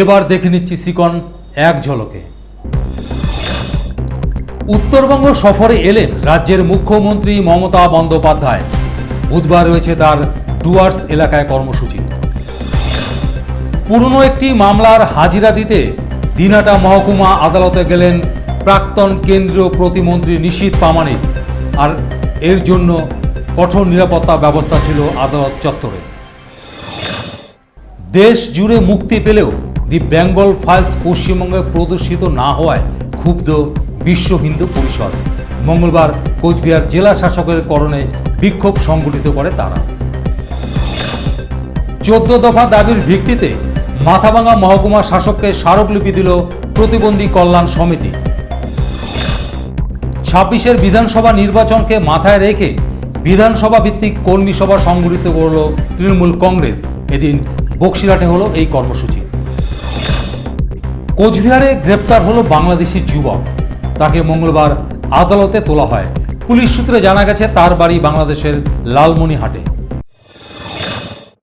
এবার দেখে নিচ্ছি সিকন এক ঝলকে। উত্তরবঙ্গ সফরে এলেন রাজ্যের মুখ্যমন্ত্রী মমতা বন্দ্যোপাধ্যায়। বুধবার রয়েছে তার ডুয়ার্স এলাকায় কর্মসূচি। পুরনো একটি মামলার হাজিরা দিতে দিনাটা মহকুমা আদালতে গেলেন প্রাক্তন কেন্দ্রীয় প্রতিমন্ত্রী নিশীত পামানিক আর এর জন্য কঠোর নিরাপত্তা ব্যবস্থা ছিল আদালত চত্বরে। দেশ জুড়ে মুক্তি পেলেও দি বেঙ্গল ফাইলস পশ্চিমবঙ্গে প্রদর্শিত না হওয়ায় ক্ষুব্ধ বিশ্ব হিন্দু পরিষদ। মঙ্গলবার কোচবিহার জেলা শাসকের করণে বিক্ষোভ সংগঠিত করে তারা। চোদ্দ দফা দাবির ভিত্তিতে মাথাভাঙা মহকুমা শাসককে স্মারকলিপি দিল প্রতিবন্ধী কল্যাণ সমিতি। ছাব্বিশের বিধানসভা নির্বাচনকে মাথায় রেখে বিধানসভা ভিত্তিক কর্মী সভা সংগঠিত করল তৃণমূল কংগ্রেস। এদিন বক্সিরহাটে হলো এই কর্মসূচি। কোচবিহারে গ্রেপ্তার হলো বাংলাদেশি যুবক। তাকে মঙ্গলবার আদালতে তোলা হয়। পুলিশ সূত্রে জানা গেছে, তার বাড়ি বাংলাদেশের লালমনিহাটে